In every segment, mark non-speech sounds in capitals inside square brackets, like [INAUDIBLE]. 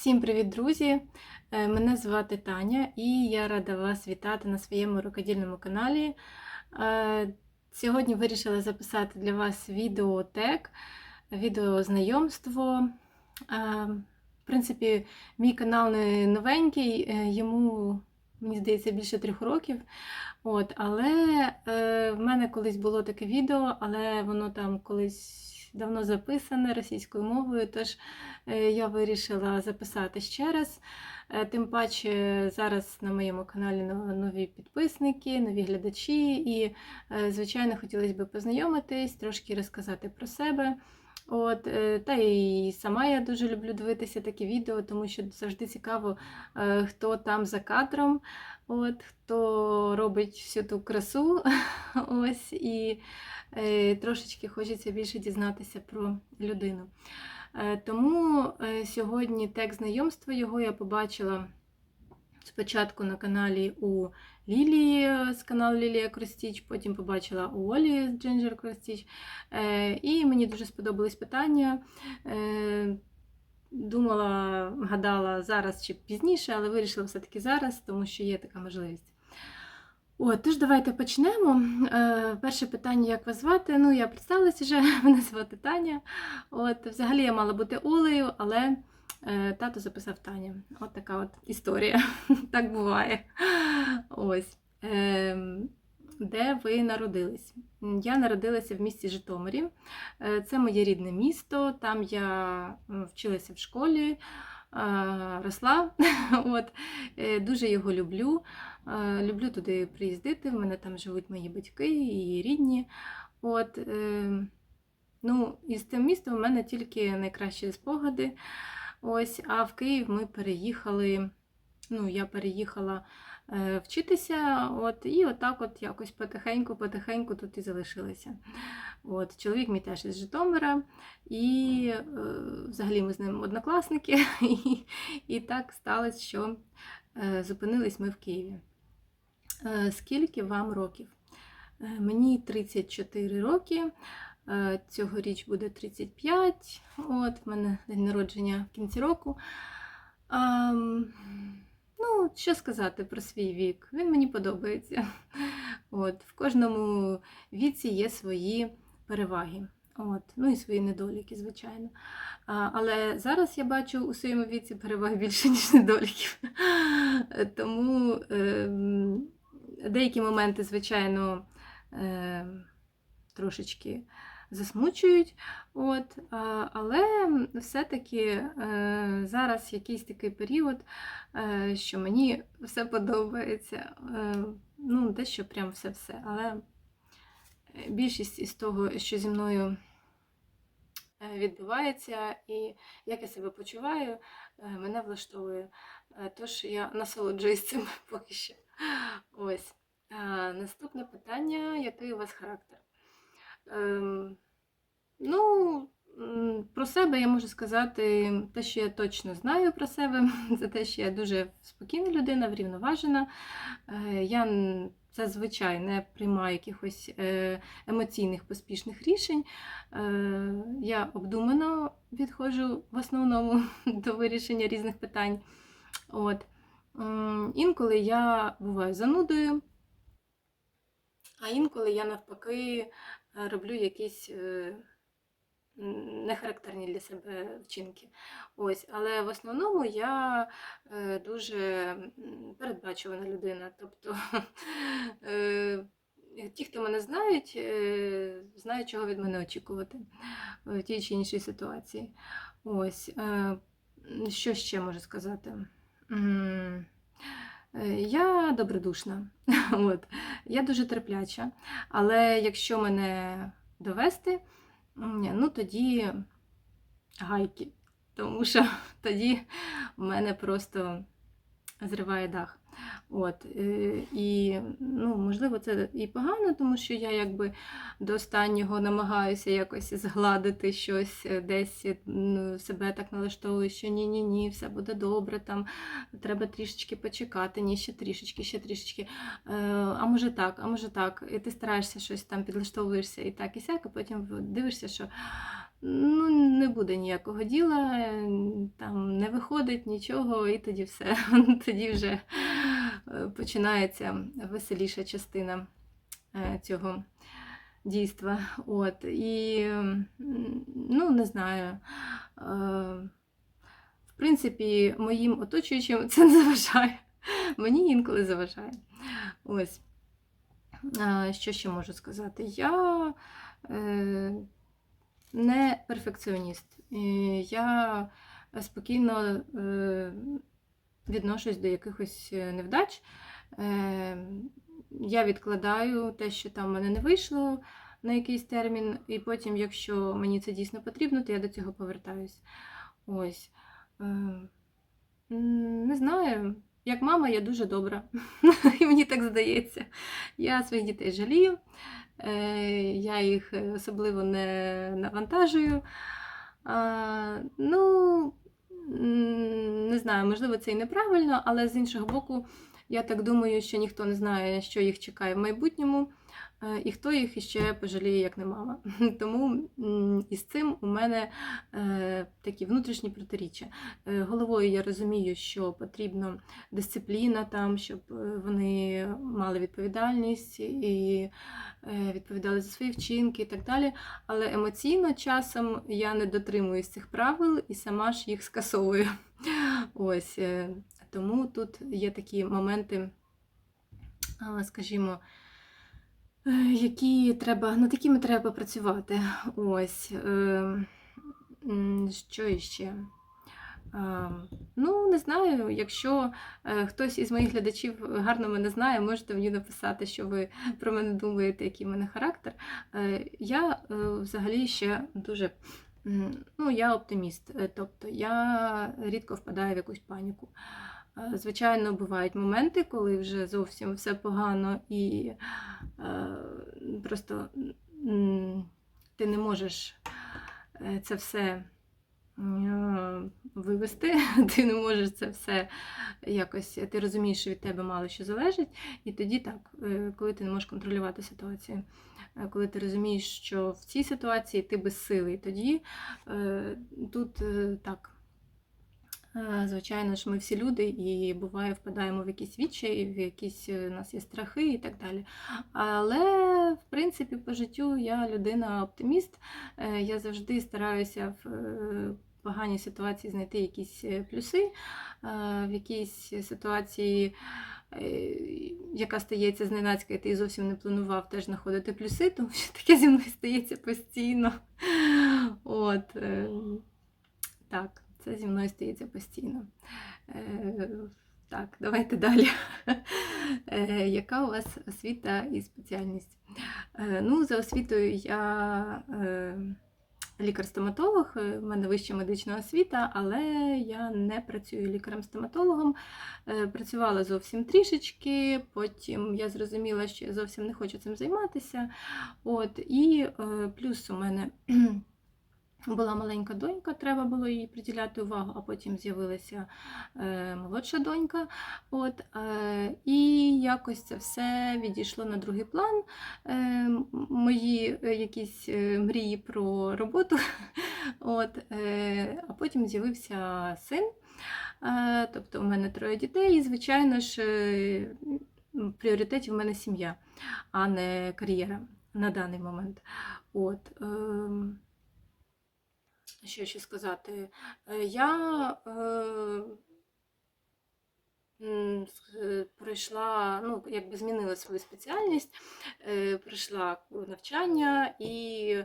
Всім привіт, друзі! Е, Мене звати Таня і я рада вас вітати на своєму рукодільному каналі. Е, Сьогодні вирішила записати для вас відеотек, відеознайомство. Е, В принципі, мій канал не новенький, йому, мені здається, більше трьох років. От, але в мене колись було таке відео, але воно там колись давно записане російською мовою, тож е, я вирішила записати ще раз. Е, Тим паче зараз на моєму каналі нові підписники, нові глядачі, і, е, звичайно, хотілося б познайомитись, трошки розказати про себе. От, е, та і сама я дуже люблю дивитися такі відео, тому що завжди цікаво, е, хто там за кадром, от, хто робить всю ту красу. [LAUGHS] Ось, і е, трошечки хочеться більше дізнатися про людину. Тому сьогодні текст знайомства його я побачила спочатку на каналі у Лілії е, з каналу Лілія Кростіч, потім побачила Олі з Ginger Кростіч. Е, І мені дуже сподобались питання. Е, Думала, гадала зараз чи пізніше, але вирішила все-таки зараз, тому що є така можливість. От, тож давайте почнемо. Перше питання, як вас звати? Ну, я представилася вже, [LAUGHS] мене звати Таня. От, взагалі я мала бути Олею, але тато записав Таня. От така от історія. [LAUGHS] так буває. Ось. Е, де ви народились? Я народилася в місті Житомирі. Е, Це моє рідне місто. Там я вчилася в школі, е, росла. [LAUGHS] От. Е, Дуже його люблю. Е, Люблю туди приїздити. В мене там живуть мої батьки і рідні. От, е, ну, і з тим містом в мене тільки найкращі спогади. Ось, а в Київ ми переїхали. Ну, я переїхала е, вчитися, от, і отак от якось потихеньку-потихеньку тут і залишилася. От, чоловік мій теж із Житомира, і е, взагалі ми з ним однокласники, [LAUGHS] і, і так сталося, що е, зупинились ми в Києві. Е, Скільки вам років? Е, Мені 34 роки. е, Цьогоріч буде 35. От, в мене день народження в кінці року. Ну, що сказати про свій вік? Він мені подобається. [LAUGHS] От, в кожному віці є свої переваги. От, ну і свої недоліки, звичайно. А, але зараз я бачу у своєму віці переваг більше, [LAUGHS] ніж недоліків. [LAUGHS] Тому ем, деякі моменти, звичайно, ем, трошечки засмучують. От, але все-таки е, зараз якийсь такий період, е, що мені все подобається. Е, ну, дещо прям все-все. Але більшість із того, що зі мною відбувається, і як я себе почуваю, мене влаштовує. Тож я насолоджуюсь цим [LAUGHS] поки що. Ось. Наступне питання: який у вас характер? Ем, ну, про себе я можу сказати те, що я точно знаю про себе, [LAUGHS] це те, що я дуже спокійна людина, врівноважена. Е, Я зазвичай не приймаю якихось е, емоційних поспішних рішень. Е, Я обдумано підходжу в основному [LAUGHS] до вирішення різних питань. От. Інколи я буваю занудою, а інколи я навпаки роблю якісь е, нехарактерні для себе вчинки. Ось, але в основному я е, дуже передбачувана людина. Тобто [LAUGHS] е, ті, хто мене знають, знають, чого від мене очікувати в тій чи іншій ситуації. Ось, що ще можу сказати? Е, Я добродушна, [LAUGHS] От. я дуже терпляча, але якщо мене довести, ну тоді гайки, тому що [LAUGHS] тоді в мене просто зриває дах. От, е, і ну, можливо, це і погано, тому що я якби до останнього намагаюся якось згладити щось, е, десь е, ну, себе так налаштовую, що ні-ні ні, все буде добре, там треба трішечки почекати, ні, ще трішечки, ще трішечки. А може так, а може так. І ти стараєшся щось там підлаштовуєшся і так, і сяк, а потім дивишся, що ну, не буде ніякого діла, там не виходить нічого, і тоді все. [LAUGHS] Тоді вже починається веселіша частина е, цього дійства. От. І ну, не знаю. е, В принципі, моїм оточуючим це не [LAUGHS] заважає. Мені інколи заважає. Ось. Що ще можу сказати? Я е, не перфекціоніст. Е, Я спокійно е, відношусь до якихось е, невдач. Е, Я відкладаю те, що там в мене не вийшло на якийсь термін, і потім, якщо мені це дійсно потрібно, то я до цього повертаюсь. Ось. Е, Не знаю. Як мама, я дуже добра. [LAUGHS] І мені так здається. Я своїх дітей жалію, е, я їх особливо не навантажую. Ну, не знаю, можливо, це і неправильно, але з іншого боку, я так думаю, що ніхто не знає, що їх чекає в майбутньому, і хто їх іще пожаліє, як не мама. [LAUGHS] Тому із цим у мене е, такі внутрішні протиріччя. Е, Головою я розумію, що потрібна дисципліна там, щоб е, вони мали відповідальність і е, відповідали за свої вчинки і так далі. Але емоційно часом я не дотримуюсь цих правил і сама ж їх скасовую. [LAUGHS] Ось е, тому тут є такі моменти, скажімо, е, які треба, над якими треба працювати. Ось. е, Що іще? Ну, не знаю, якщо е, хтось із моїх глядачів гарно мене знає, можете мені написати, що ви про мене думаєте, який в мене характер. Е, Я е, взагалі ще дуже ну, я оптиміст, Е, тобто я рідко впадаю в якусь паніку. Е, Звичайно, бувають моменти, коли вже зовсім все погано і е, просто ти не можеш е, це все вивести, [LAUGHS] ти не можеш це все якось, ти розумієш, що від тебе мало що залежить, і тоді так, коли ти не можеш контролювати ситуацію, коли ти розумієш, що в цій ситуації ти безсилий, тоді е, тут так. Звичайно ж, ми всі люди і буває впадаємо в якісь відчаї, в якісь е, у нас є страхи і так далі. Але, в принципі, по життю я людина оптиміст. Е, Я завжди стараюся в е, поганій ситуації знайти якісь плюси, в якійсь ситуації, яка стається зненацька, і ти зовсім не планував теж знаходити плюси, тому що таке зі мною стається постійно. От, так, це зі мною стається постійно. Е, Так, давайте далі. Е, Яка у вас освіта і спеціальність? Е, Ну, за освітою я лікар-стоматолог, в мене вища медична освіта, але я не працюю лікарем-стоматологом. Працювала зовсім трішечки, потім я зрозуміла, що я зовсім не хочу цим займатися. От, і плюс у мене була маленька донька, треба було їй приділяти увагу, а потім з'явилася е, молодша донька. От, е, і якось це все відійшло на другий план. Е, мої е, якісь е, мрії про роботу. [LAUGHS] От, е, а потім з'явився син. Е, тобто у мене троє дітей, і, звичайно ж, е, в пріоритеті в мене сім'я, а не кар'єра на даний момент. От, ем, що ще сказати? Е, Я е, е, пройшла, ну, якби змінила свою спеціальність, е, пройшла навчання і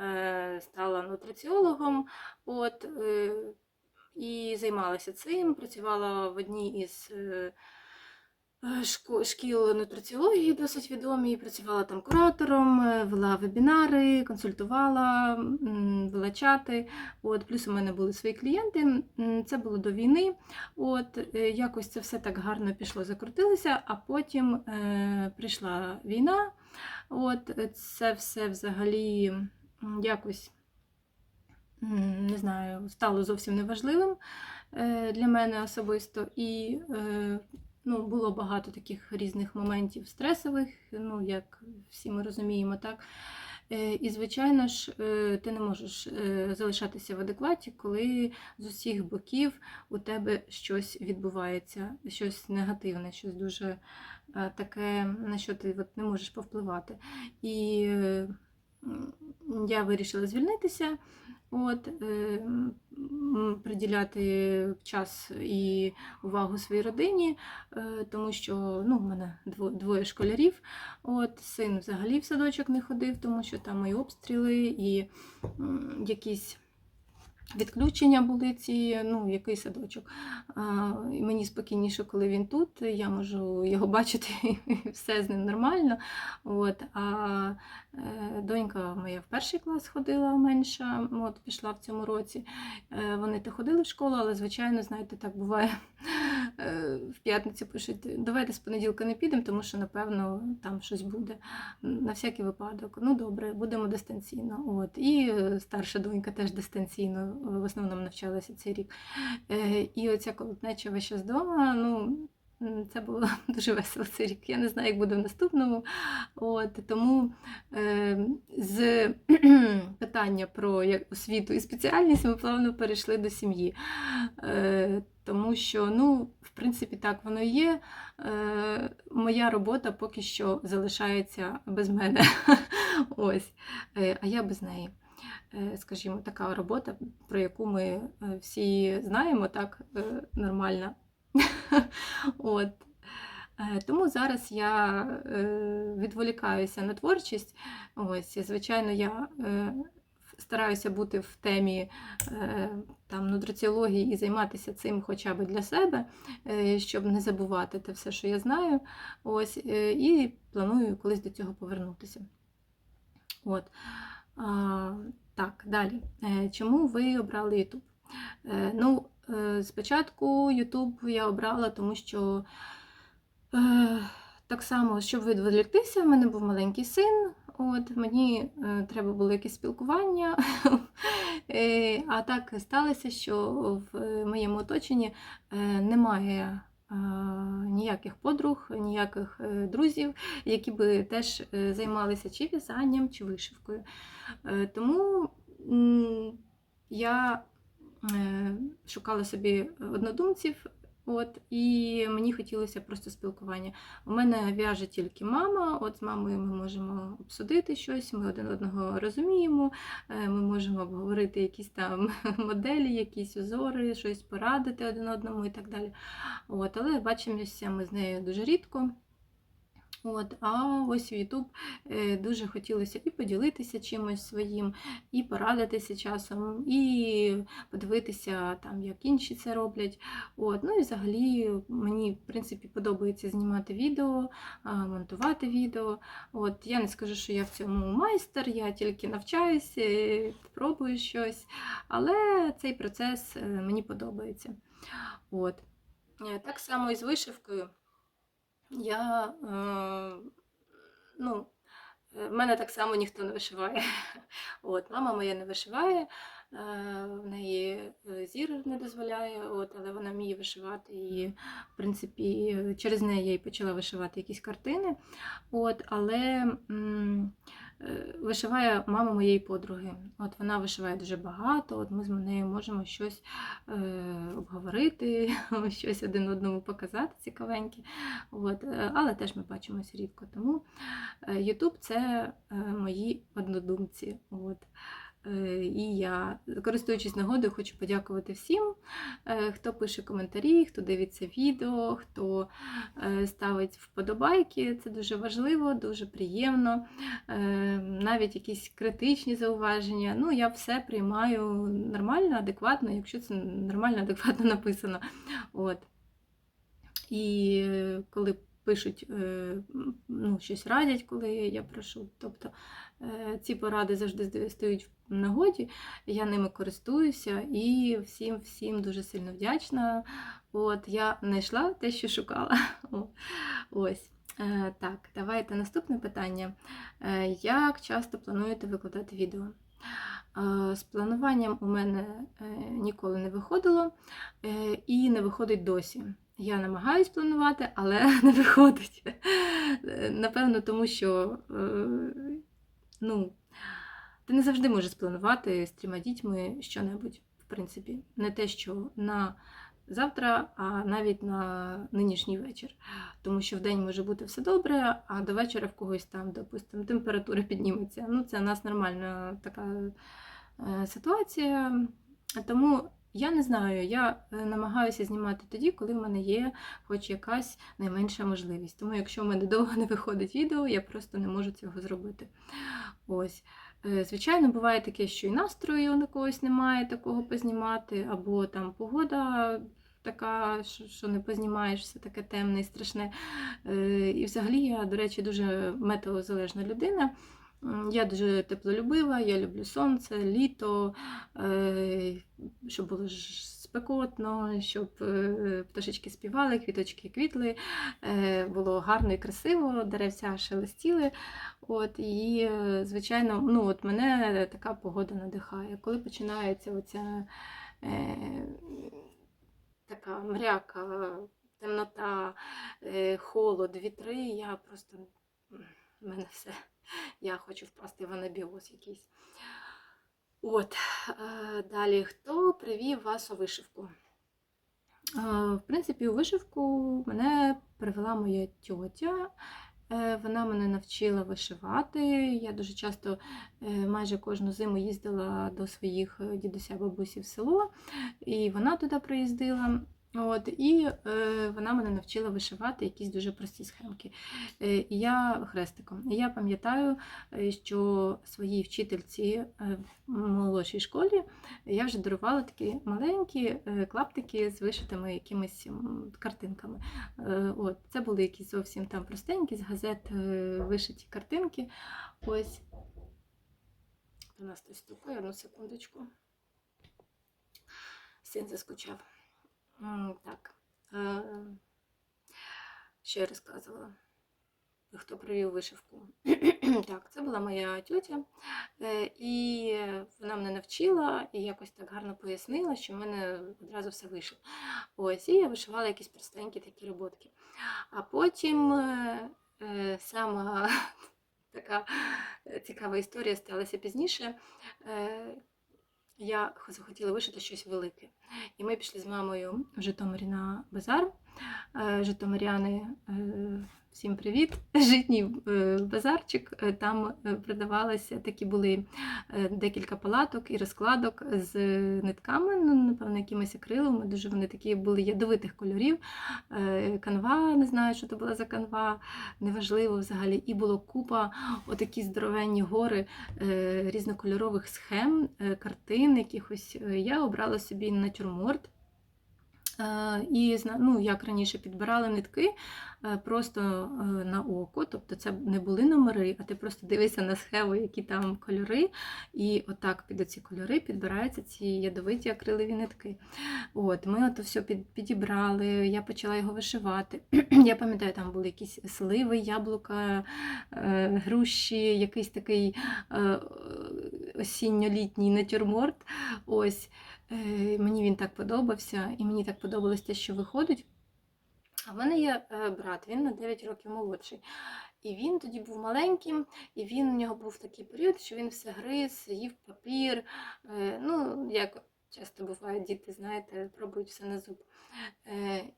е, стала нутриціологом. От, е, і займалася цим, працювала в одній із е, шкіл нутриціології досить відомі, працювала там куратором, е, вела вебінари, консультувала, вела чати. От, плюс у мене були свої клієнти. Це було до війни. От, е, якось це все так гарно пішло, закрутилося, а потім е, прийшла війна. От, е, це все взагалі якось не знаю, стало зовсім неважливим е, для мене особисто. І е, ну, було багато таких різних моментів стресових, ну, як всі ми розуміємо, так. Е, І, звичайно ж, е, ти не можеш е, залишатися в адекваті, коли з усіх боків у тебе щось відбувається, щось негативне, щось дуже таке, на що ти от не можеш повпливати. І я вирішила звільнитися, от, е, приділяти час і увагу своїй родині, е, тому що ну, в мене двоє школярів. От, син взагалі в садочок не ходив, тому що там і обстріли, і якісь відключення були ці, ну, який садочок. А, мені спокійніше, коли він тут, я можу його [LAUGHS] бачити, і все з ним нормально. От, а е, донька моя в перший клас ходила менша, от, пішла в цьому році. Е, вони то ходили в школу, але, звичайно, знаєте, так буває. Е, В п'ятницю пишуть, давайте з понеділка не підемо, тому що, напевно, там щось буде. На всякий випадок. Ну, добре, будемо дистанційно. От. І е, старша донька теж дистанційно е, в основному навчалася цей рік. І оця колотнеча ще з вдома, ну. Це було [LAUGHS] дуже весело цей рік. Я не знаю, як буде в наступному. От, тому е, з [CLEARS THROAT] питання про освіту і спеціальність ми плавно перейшли до сім'ї. Е, тому що, ну, в принципі, так воно є. Е, моя робота поки що залишається без мене. [LAUGHS] Ось. Е, а я без неї. Е, Скажімо, така робота, про яку ми е, всі знаємо, так е, нормально. [LAUGHS] От. Е, Тому зараз я е, відволікаюся на творчість. Ось, звичайно, я е, стараюся бути в темі там, нутриціології і займатися цим хоча б для себе, щоб не забувати те все, що я знаю. Ось, і планую колись до цього повернутися. От. Так, далі. Чому ви обрали YouTube? Ну, спочатку YouTube я обрала, тому що е, так само, щоб відволіктися, в мене був маленький син. От, мені е, треба було якесь спілкування. [LAUGHS] Е, а так сталося, що в моєму оточенні е, немає е, ніяких подруг, ніяких е, друзів, які би теж е, займалися чи в'язанням, чи вишивкою. Е, Тому я е, шукала собі однодумців, от, і мені хотілося просто спілкування. У мене в'яже тільки мама, от з мамою ми можемо обсудити щось, ми один одного розуміємо, е, ми можемо обговорити якісь там [LAUGHS] моделі, якісь узори, щось порадити один одному і так далі. От, але бачимося ми з нею дуже рідко. От, а ось в YouTube е, дуже хотілося і поділитися чимось своїм, і порадитися часом, і подивитися, там, як інші це роблять. От, ну і взагалі мені, в принципі, подобається знімати відео, монтувати відео. От, я не скажу, що я в цьому майстер, я тільки навчаюся, е, пробую щось, але цей процес е, мені подобається. От. Так само і з вишивкою. Я, е, ну, е, мене так само ніхто не вишиває. [LAUGHS] От, мама моя не вишиває, е, в неї зір не дозволяє, от, але вона вміє вишивати. І, в принципі, через неї я і почала вишивати якісь картини. От, але вишиває мама моєї подруги. От вона вишиває дуже багато, от ми з нею можемо щось е, обговорити, [LAUGHS] щось один одному показати цікавеньке. От, е, але теж ми бачимося рідко. Тому е, YouTube це е, мої однодумці. От. Е, І я, користуючись нагодою, хочу подякувати всім, е, хто пише коментарі, хто дивиться відео, хто е, ставить вподобайки. Це дуже важливо, дуже приємно. Навіть якісь критичні зауваження. Ну, я все приймаю нормально, адекватно, якщо це нормально, адекватно написано. От. І коли пишуть, ну, щось радять, коли я прошу. Тобто ці поради завжди стають нагоді, я ними користуюся і всім всім дуже сильно вдячна. От я знайшла те, що шукала. [LAUGHS] Ось. Е, Так, давайте наступне питання. Е, Як часто плануєте викладати відео? Е, З плануванням у мене ніколи не виходило і не виходить досі. Я намагаюсь планувати, але [LAUGHS] не виходить. Напевно, тому що ну, ти не завжди можеш спланувати з трьома дітьми що-небудь, в принципі, не те, що на завтра, а навіть на нинішній вечір. Тому що в день може бути все добре, а до вечора в когось там, допустимо, температура підніметься. Ну, це у нас нормальна така е, ситуація. Тому я не знаю, я е, намагаюся знімати тоді, коли в мене є хоч якась найменша можливість. Тому якщо в мене довго не виходить відео, я просто не можу цього зробити. Ось. Е, Звичайно, буває таке, що і настрою на когось немає такого познімати, або там погода така, що не познімаєш, все таке темне і страшне. Е, І взагалі я, до речі, дуже метеозалежна людина. Я дуже теплолюбива, я люблю сонце, літо, е, щоб було спекотно, щоб е, пташечки співали, квіточки квітли, е, було гарно і красиво, деревця шелестіли. От, і, звичайно, ну, от мене така погода надихає. Коли починається оця е, така мряка, темнота, е, холод, вітри, я просто в мене все. Я хочу впасти в анабіоз якийсь. От, е, далі, хто привів вас у вишивку? Е, В принципі, у вишивку мене привела моя тьотя. Е, Вона мене навчила вишивати. Я дуже часто, майже кожну зиму їздила до своїх дідуся бабусі в село, і вона туди приїздила. От, і е, вона мене навчила вишивати якісь дуже прості схемки. Е, я хрестиком. Я пам'ятаю, е, що своїй вчительці е, в молодшій школі я вже дарувала такі маленькі е, клаптики з вишитими якимись картинками. Е, От, це були якісь зовсім там простенькі з газет вишиті картинки. Ось. У нас хтось стукає, одну секундочку. Син заскучав. Так. Е, я розказувала? Хто привів вишивку? [CLEARS THROAT] Так, це була моя тьотя, е, і вона мене навчила і якось так гарно пояснила, що в мене одразу все вийшло. Ось, і я вишивала якісь простенькі такі роботки. А потім е, сама [LAUGHS] така цікава історія сталася пізніше. Я захотіла вишити щось велике. І ми пішли з мамою в Житомирі на базар. Е, Житомиряни, е, всім привіт! [LAUGHS] Житній е, базарчик. Е, Там е, продавалися такі були декілька палаток і розкладок з нитками, ну, напевно, якимись акриловими. Дуже вони такі були ядовитих кольорів. Канва, не знаю, що це була за канва, неважливо взагалі. І було купа отакі здоровенні гори різнокольорових схем, картин якихось. Я обрала собі натюрморт. Е, І ну, як раніше підбирали нитки е, просто е, на око, тобто це не були номери, а ти просто дивишся на схему, які там кольори, і отак під оці кольори підбираються ці ядовиті акрилові нитки. От, ми ото все підібрали, я почала його вишивати. [CLEARS THROAT] Я пам'ятаю, там були якісь сливи, яблука, груші, якийсь такий осінньо-літній натюрморт. Ось. Е, Мені він так подобався, і мені так подобалось те, що виходить. А в мене є е, брат, він на 9 років молодший. І він тоді був маленьким, і він у нього був такий період, що він все гриз, їв папір. Е, Ну, як часто буває, діти, знаєте, пробують все на зуб.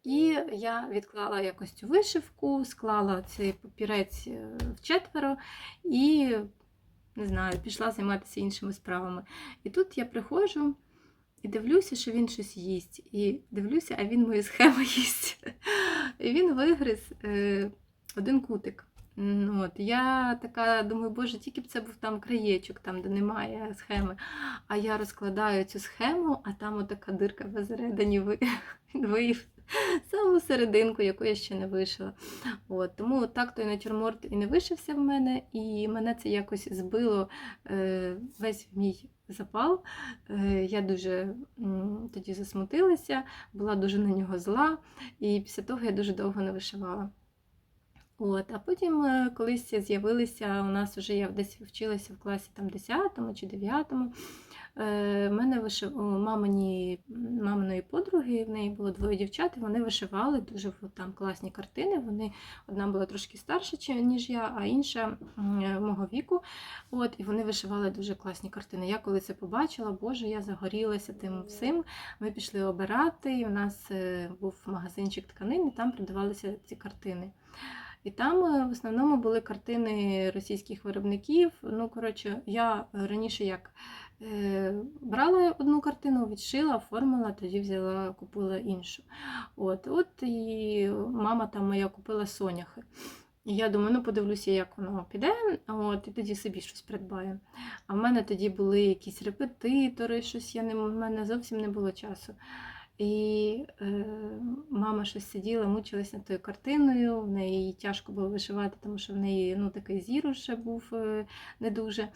І я відклала якось цю вишивку, склала цей папірець в четверо і не знаю, пішла займатися іншими справами. І тут я приходжу. І дивлюся, що він щось їсть. І дивлюся, а він мою схему [LAUGHS] їсть. І він вигриз е, один кутик. От, я така думаю, боже, тільки б це був там краєчок, там, де немає схеми. А я розкладаю цю схему, а там отака дирка посередині ви- [LAUGHS] виїв саму серединку, яку я ще не вишила. От, тому так той натюрморт і не вишився в мене, і мене це якось збило е, весь мій запал. Е, Я дуже тоді засмутилася, була дуже на нього зла, і після того я дуже довго не вишивала. От, а потім е, колись з'явилися, у нас вже я десь вчилася в класі там 10 чи 9, Е, в мене вишив... мамині, маминої подруги, в неї було двоє дівчат, і вони вишивали дуже там класні картини. Вони, одна була трошки старша, ніж я, а інша е, мого віку. От, і вони вишивали дуже класні картини. Я коли це побачила, Боже, я загорілася тим всім. Ми пішли обирати, і у нас е, був магазинчик тканин, і там продавалися ці картини. І там е, в основному були картини російських виробників. Ну, коротше, я раніше як е, брала одну картину, відшила, оформила, тоді взяла, купила іншу. От, от і мама там моя купила соняхи. І я думаю, ну подивлюся, як воно піде, от, і тоді собі щось придбаю. А в мене тоді були якісь репетитори, щось я не, в мене зовсім не було часу. І е, мама щось сиділа, мучилась над тою картиною, в неї тяжко було вишивати, тому що в неї ну, такий зір уже був е, не дуже.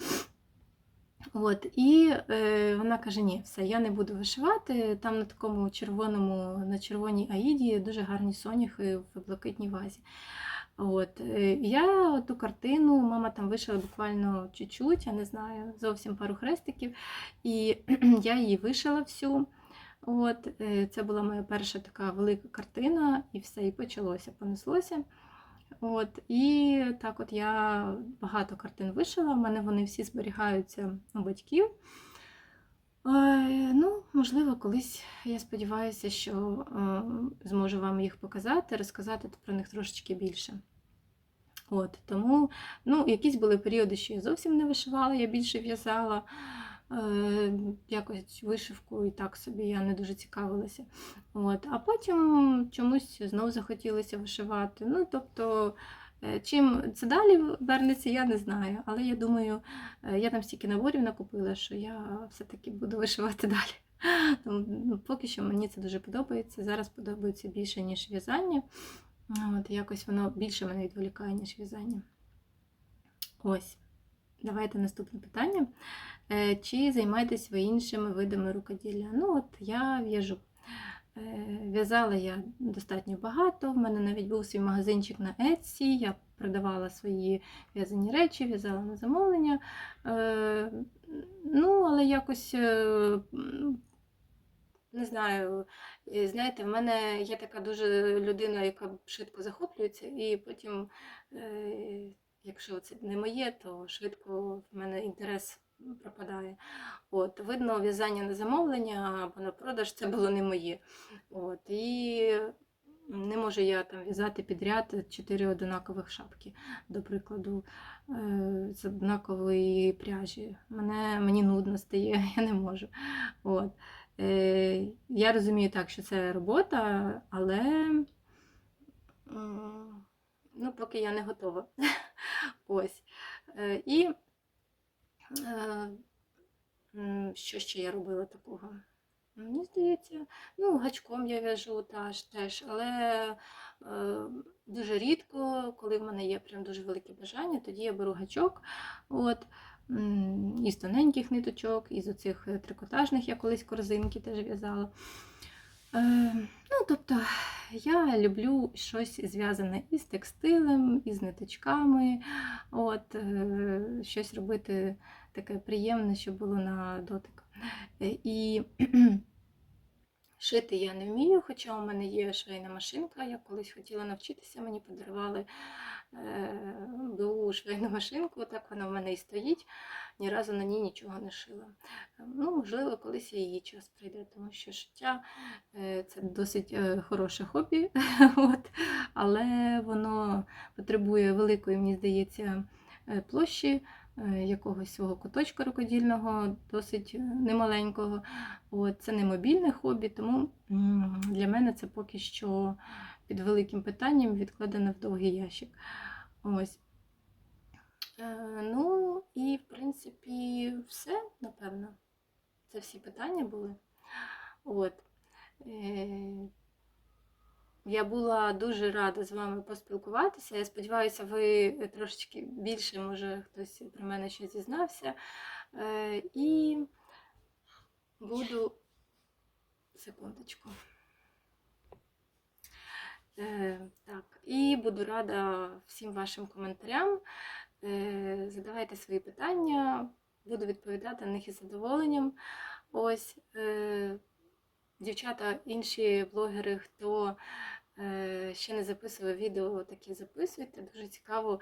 От, і е, вона каже: ні, все, я не буду вишивати. Там на такому червоному, на червоній аїді дуже гарні соняхи в блакитній вазі. От, е, я ту картину, мама там вишила буквально чуть-чуть, я не знаю, зовсім пару хрестиків, і [CLEARS THROAT] я її вишила всю. От, е, це була моя перша така велика картина, і все, і почалося, понеслося. От, і так от я багато картин вишила, в мене вони всі зберігаються у батьків. Е, Ну, можливо, колись я сподіваюся, що е, зможу вам їх показати, розказати про них трошечки більше. От, тому ну, якісь були періоди, що я зовсім не вишивала, я більше в'язала. Е, якось вишивку і так собі я не дуже цікавилася. От, а потім чомусь знову захотілося вишивати. Ну, тобто, е, чим це далі вернеться, я не знаю. Але я думаю, е, я там стільки наборів накупила, що я все-таки буду вишивати [LAUGHS] далі. Ну, поки що мені це дуже подобається. Зараз подобається більше, ніж в'язання. От, якось воно більше мене відволікає, ніж в'язання. Ось. Давайте наступне питання. Е, Чи займаєтесь ви іншими видами рукоділля? Ну, от я в'яжу. Е, В'язала я достатньо багато. В мене навіть був свій магазинчик на Etsy, я продавала свої в'язані речі, в'язала на замовлення. Е, Ну, але якось. Не знаю, знаєте, в мене є така дуже людина, яка швидко захоплюється, і потім, якщо це не моє, то швидко в мене інтерес пропадає. От, видно, в'язання на замовлення або на продаж це було не моє. От, і не можу я там в'язати підряд чотири одинакових шапки, до прикладу, е, з однакової пряжі. Мене, мені нудно стає, [LAUGHS] я не можу. От. Е, Я розумію так, що це робота, але ну, поки я не готова. [LAUGHS] Ось. Е, І що ще я робила такого? Мені здається, ну, гачком я в'яжу теж, але е, дуже рідко, коли в мене є прям дуже велике бажання, тоді я беру гачок. От, із тоненьких ниточок, із оцих е, трикотажних, я колись корзинки теж в'язала. Е, ну, тобто, я люблю щось зв'язане із текстилем, із ниточками, от, е, щось робити таке приємне, щоб було на дотик. Е, І [CLEARS THROAT] шити я не вмію, хоча у мене є швейна машинка. Я колись хотіла навчитися, мені подарували е, БУ швейну машинку, так вона в мене і стоїть. Ні разу на ній нічого не шила. Ну, можливо, колись і її час прийде, тому що шиття е, це досить хороше хобі, [LAUGHS] от, але воно потребує великої, мені здається, площі якогось свого куточка рукодільного, досить е, немаленького. От, це не мобільне хобі, тому для мене це поки що під великим питанням відкладено в довгий ящик. Ось. Е, ну, і, в принципі, все, напевно. Це всі питання були. От. Я була дуже рада з вами поспілкуватися. Я сподіваюся, ви трошечки більше, може, хтось про мене щось дізнався. Е, і буду. Секундочку. Е, так, і буду рада всім вашим коментарям. Е, задавайте свої питання, буду відповідати на них із задоволенням. Ось дівчата, інші блогери, хто ще не записував відео, таке записуйте. Дуже цікаво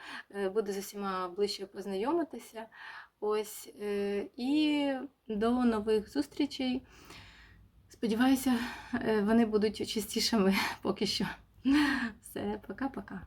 буду з усіма ближче познайомитися. Ось е, і до нових зустрічей. Сподіваюся, е, вони будуть частішими поки що. Все, пока-пока.